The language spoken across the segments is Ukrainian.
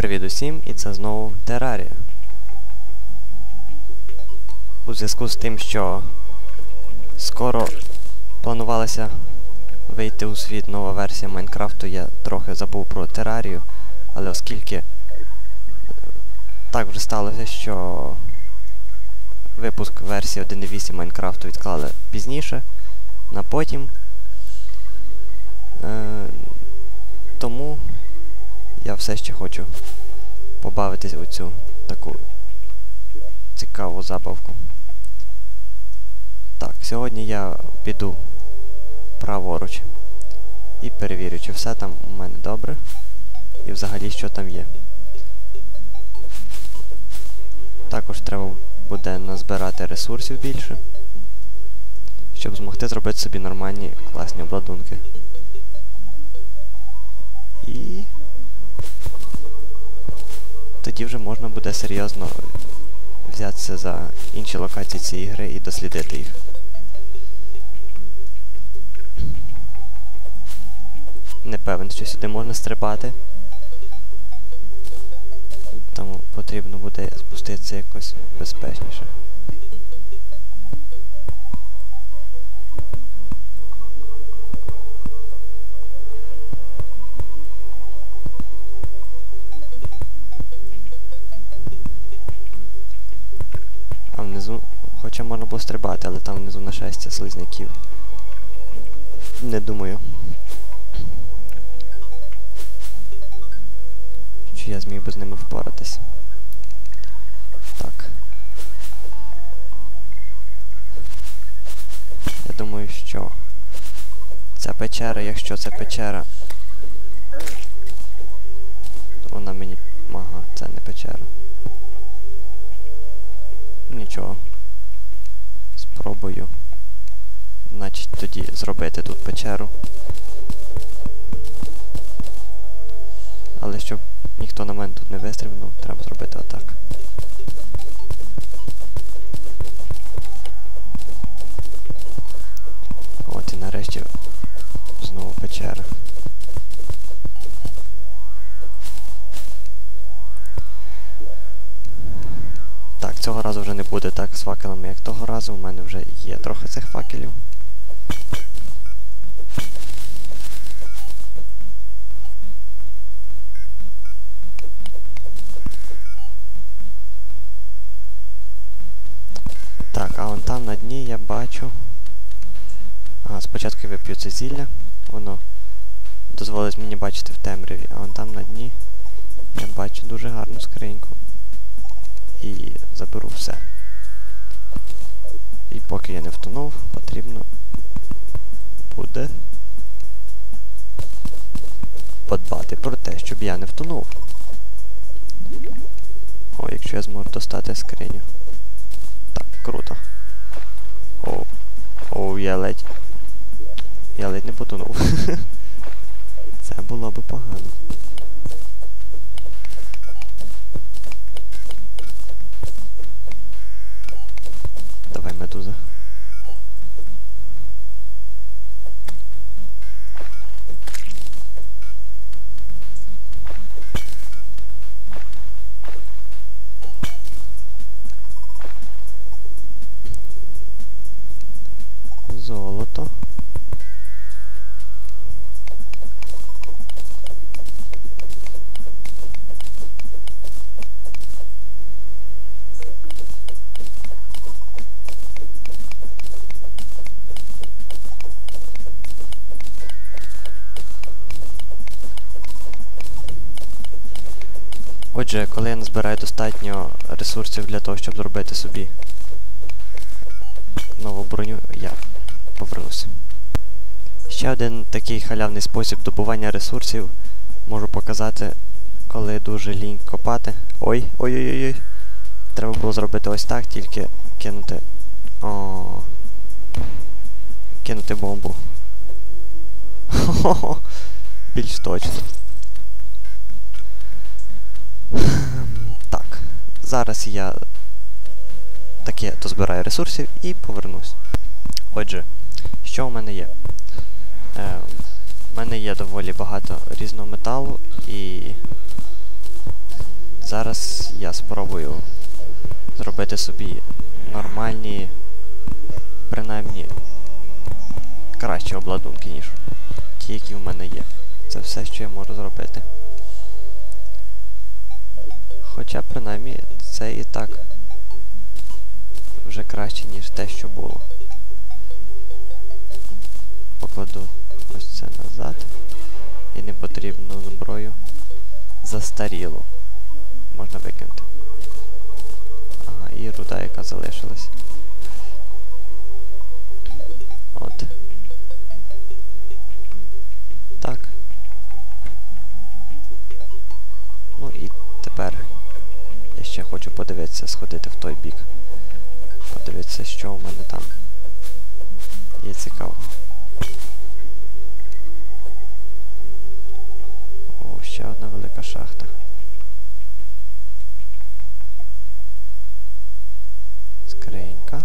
Привіт усім, і це знову Терарія. У зв'язку з тим, що скоро планувалася вийти у світ нова версія Майнкрафту, я трохи забув про Терарію, але оскільки е, так вже сталося, що випуск версії 1.8 Майнкрафту відклали пізніше, на потім. Е, тому все ще хочу побавитись у цю таку цікаву забавку. Так, сьогодні я піду праворуч і перевірю, чи все там у мене добре. І взагалі що там є. Також треба буде назбирати ресурсів більше, щоб змогти зробити собі нормальні класні обладунки. Тоді вже можна буде серйозно взятися за інші локації цієї гри і дослідити їх. Не певен, що сюди можна стрибати. Тому потрібно буде спуститися якось безпечніше. Хоча можна було стрибати, але там внизу нашестя слизняків. Не думаю. Чи я зміг би з ними впоратись. Так. Я думаю, що ця печера, якщо це печера, то вона мені... Ага, це не печера. Нічого. Спробую. Значить тоді зробити тут печеру. Але щоб ніхто на мене тут не вистрибнув, треба зробити отак. От і нарешті знову печера. Цього разу вже не буде так з факелами, як того разу. У мене вже є трохи цих факелів. Так, а вон там на дні я бачу. А, спочатку я вип'ю це зілля. Воно дозволить мені бачити в темряві, а вон там на дні я бачу дуже гарну скриньку. І заберу все. І поки я не втонув, потрібно буде подбати про те, щоб я не втонув. О, якщо я зможу достати скриню. Так, круто. О, о, я ледь. Я ледь не потонув. Це було би погано. Золото. Отже, коли я назбираю достатньо ресурсів для того, щоб зробити собі нову броню, я повернуся. Ще один такий халявний спосіб добування ресурсів можу показати, коли дуже лінь копати. Ой, ой-ой-ой. Треба було зробити ось так, тільки кинути. О. Кинути бомбу. Хо-хо-хо. Більш точно. Так, зараз я таке дозбираю ресурсів і повернусь. Отже, що у мене є? Е, У мене є доволі багато різного металу і Зараз я спробую зробити собі нормальні, принаймні кращі обладунки, ніж ті, які в мене є. Це все, що я можу зробити. Хоча принаймні це і так вже краще, ніж те, що було. Покладу ось це назад. І непотрібну зброю застарілу. Можна викинути. Ага, і руда, яка залишилась. От. Так. Ну і тепер я ще хочу подивитися, сходити в той бік. Подивитися, що у мене там є цікаво. Ще одна велика шахта. Скринька.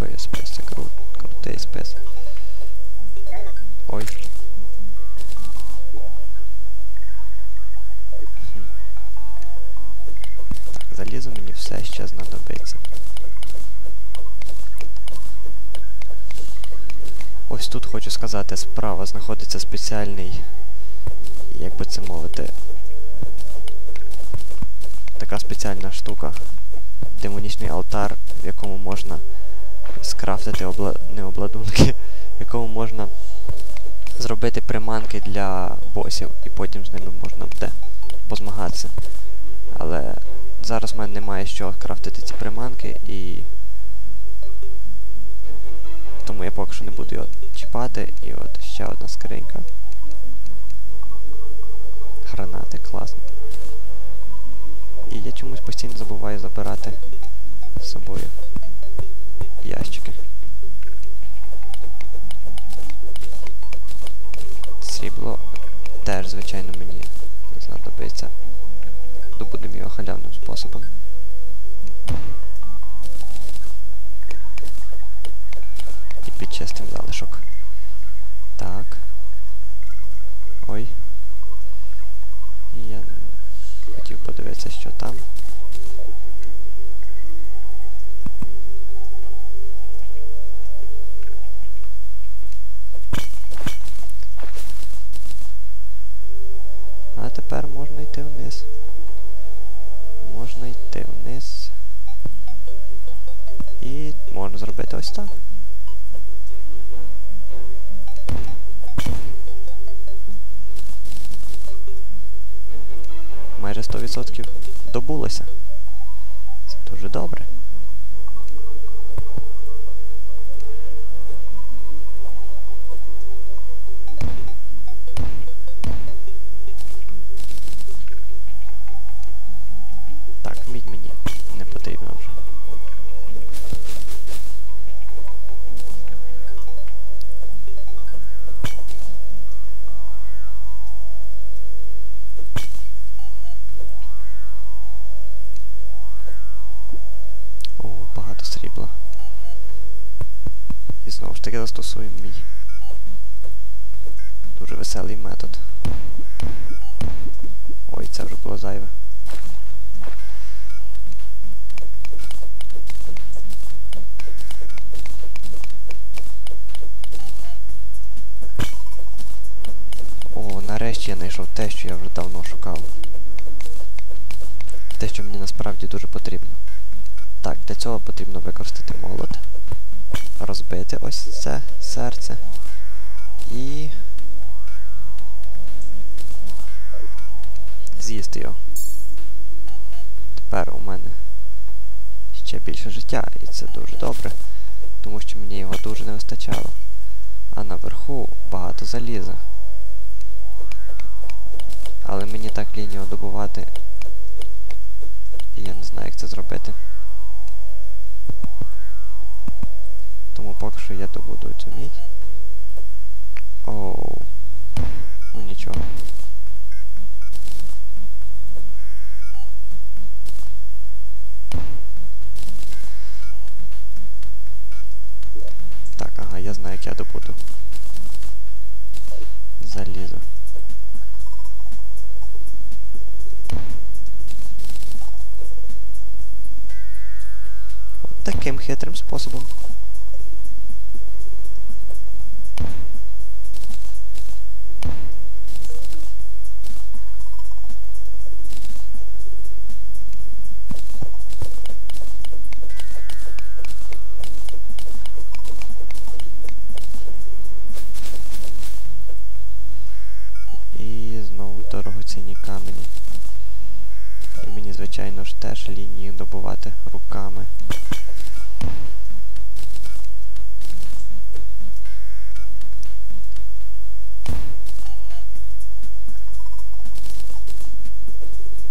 Спис, спис, це кру... крутий спис. Ой. Так, залізо мені все ще знадобиться. Ось тут хочу сказати, справа знаходиться спеціальний, як би це мовити, така спеціальна штука. Демонічний алтар, в якому можна скрафтити обла... не обладунки, якому можна зробити приманки для босів, і потім з ними можна буде позмагатися. Але зараз в мене немає що крафтити ці приманки і тому я поки що не буду його чіпати. І от ще одна скринька. Гранати, класно. І я чомусь постійно забуваю забирати 100% добулося. Це дуже добре. Срібла. І знову ж таки застосуємо мій. Дуже веселий метод. Ой, це вже було зайве. О, нарешті я знайшов те, що я вже давно шукав. Те, що мені насправді дуже потрібно. Цього потрібно використати молот. Розбити ось це серце. І... З'їсти його. Тепер у мене ще більше життя, і це дуже добре, тому що мені його дуже не вистачало. А наверху багато заліза. Але мені так лінію добувати. І я не знаю, як це зробити. Поки що я добуду цю мідь. Оу. Ну нічого. Так, ага, я знаю, як я добуду. Залізо. От таким хитрим способом. Дорогоцінні камені. І мені, звичайно ж, теж лінії добувати руками.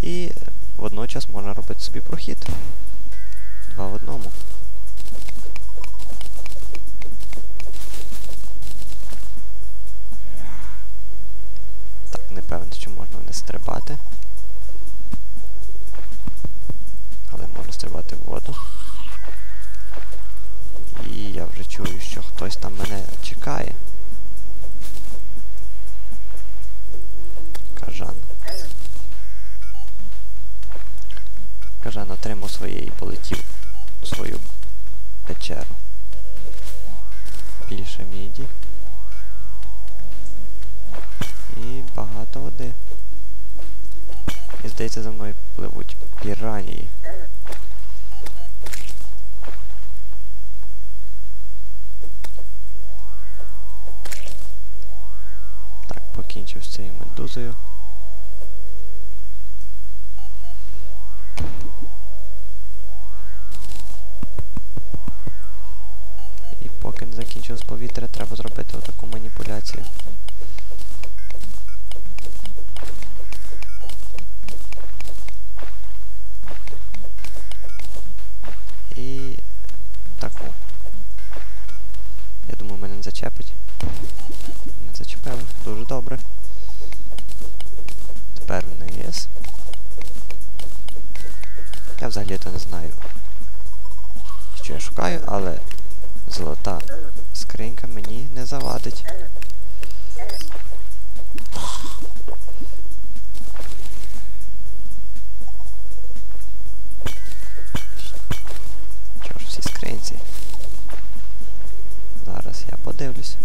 І водночас можна робити собі прохід. Два в одному. Що можна не стрибати. Але можна стрибати в воду. І я вже чую, що хтось там мене чекає. Кажан. Кажан отримав своє і полетів у свою печеру. Більше міді. Багато води. І здається, за мною пливуть піранії. Так, покінчив з цією медузою. І поки не закінчилось повітря, треба зробити отаку маніпуляцію. Добре. Тепер вниз. Я взагалі-то не знаю, що я шукаю, але золота скринька мені не завадить. Що ж в цій скринці? Зараз я подивлюсь.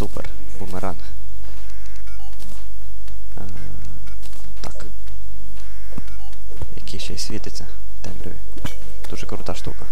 Супер, бумеранг. Е, так. Який ще й світиться темряві. Дуже крута штука.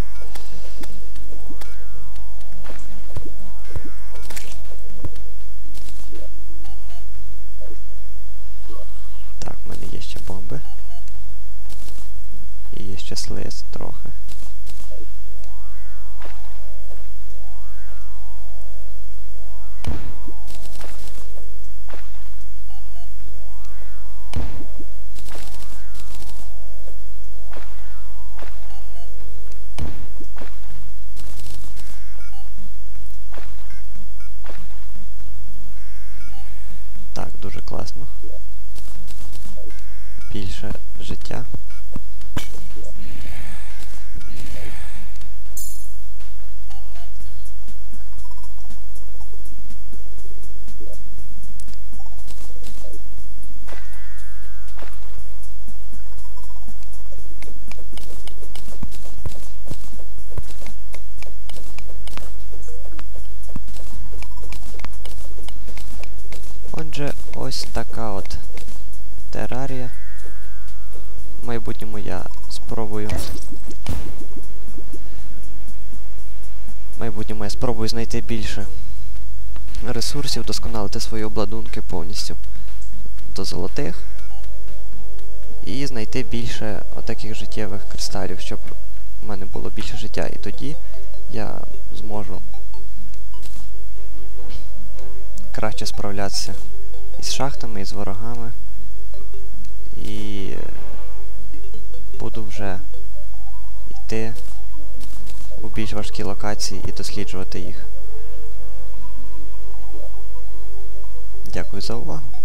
Ось така от терарія. В майбутньому я спробую. В майбутньому я спробую знайти більше ресурсів, досконалити свої обладунки повністю до золотих. І знайти більше отаких життєвих кристалів, щоб в мене було більше життя. І тоді я зможу краще справлятися із шахтами, і з ворогами. І буду вже йти у більш важкі локації і досліджувати їх. Дякую за увагу.